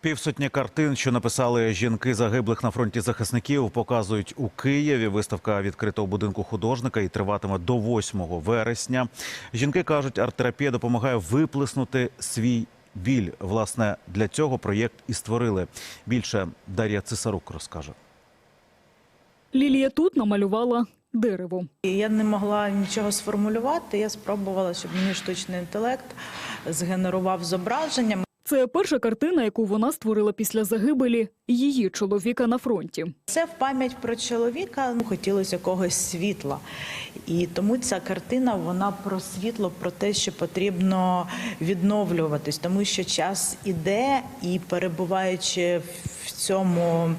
Півсотні картин, що написали жінки загиблих на фронті захисників, показують у Києві. Виставка відкрита у будинку художника і триватиме до 8 вересня. Жінки кажуть, арт-терапія допомагає виплеснути свій біль. Власне, для цього проєкт і створили. Більше Дар'я Цесарук розкаже. Лілія тут намалювала дерево. Я не могла нічого сформулювати. Я спробувала, щоб мені штучний інтелект згенерував зображення. Це перша картина, яку вона створила після загибелі її чоловіка на фронті. Це в пам'ять про чоловіка. Ну, хотілося якогось світла. І тому ця картина вона про світло, про те, що потрібно відновлюватись, тому що час іде, і перебуваючи в цьому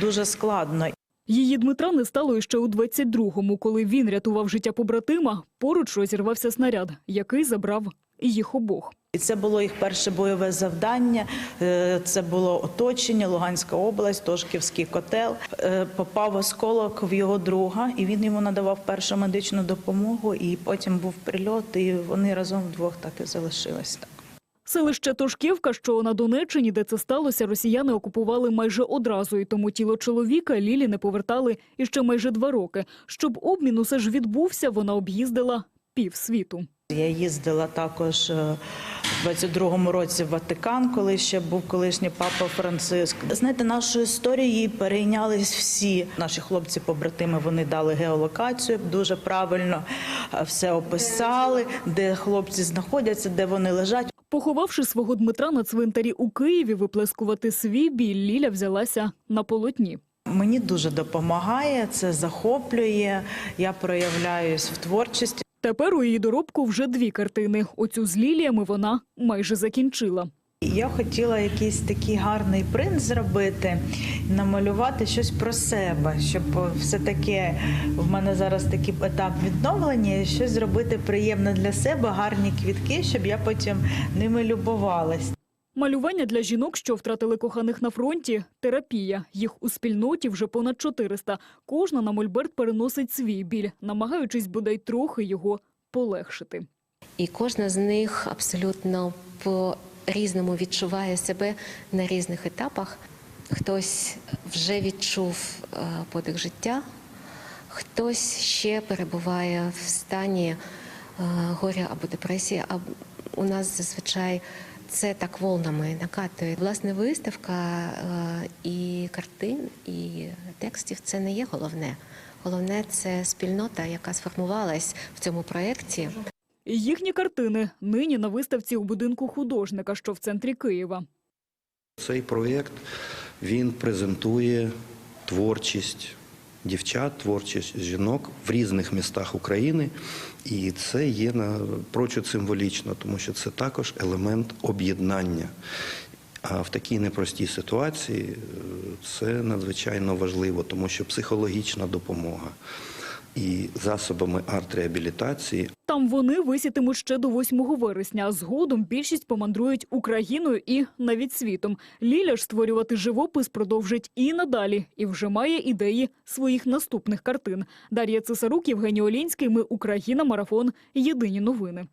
дуже складно. Її Дмитра не стало іще у 22-му, коли він рятував життя побратима. Поруч розірвався снаряд, який забрав їх обох. І це було їх перше бойове завдання. Е, Це було оточення, Луганська область, Тошківський котел. Е, Попав осколок в його друга, і він йому надавав першу медичну допомогу. І потім був прильот, і вони разом вдвох так і залишились. Так. Селище Тошківка, що на Донеччині, де це сталося, росіяни окупували майже одразу, і тому тіло чоловіка Лілі не повертали іще майже два роки. Щоб обмін усе ж відбувся, вона об'їздила півсвіту. Я їздила також е, 22-му році Ватикан, коли ще був колишній папа Франциск. Знаєте, нашою історією перейнялись всі наші хлопці-побратими. Вони дали геолокацію, дуже правильно е, все описали, де хлопці знаходяться, де вони лежать. Поховавши свого Дмитра на цвинтарі у Києві, виплескувати свій біль Ліля взялася на полотні. Мені дуже допомагає, це захоплює. Я проявляюсь в творчості. Тепер у її доробку вже дві картини. Оцю з ліліями вона майже закінчила. Я хотіла якийсь такий гарний принт зробити, намалювати щось про себе, щоб все таки в мене зараз такий етап відновлення, щось зробити приємне для себе, гарні квітки, щоб я потім ними любувалась. Малювання для жінок, що втратили коханих на фронті – терапія. Їх у спільноті вже понад 400. Кожна на мольберт переносить свій біль, намагаючись бодай трохи його полегшити. І кожна з них абсолютно по-різному відчуває себе на різних етапах. Хтось вже відчув е, подих життя, хтось ще перебуває в стані е, горя або депресії. А у нас зазвичай це так волнами накатує. Власне, виставка е, і картин, і текстів це не є головне. Головне це спільнота, яка сформувалась в цьому проєкті. Їхні картини нині на виставці у будинку художника, що в центрі Києва. Цей проєкт він презентує творчість дівчат, творчість жінок в різних містах України, і це є напрочуд символічно, тому що це також елемент об'єднання. А в такій непростій ситуації е, це надзвичайно важливо, тому що психологічна допомога і засобами арт-реабілітації Там вони висітимуть ще до 8 вересня, згодом більшість помандрують Україною і навіть світом. Ліля ж створювати живопис продовжить і надалі, і вже має ідеї своїх наступних картин. Дар'я Цесарук, Євгеній Олінський. Ми Україна. Марафон. Єдині новини.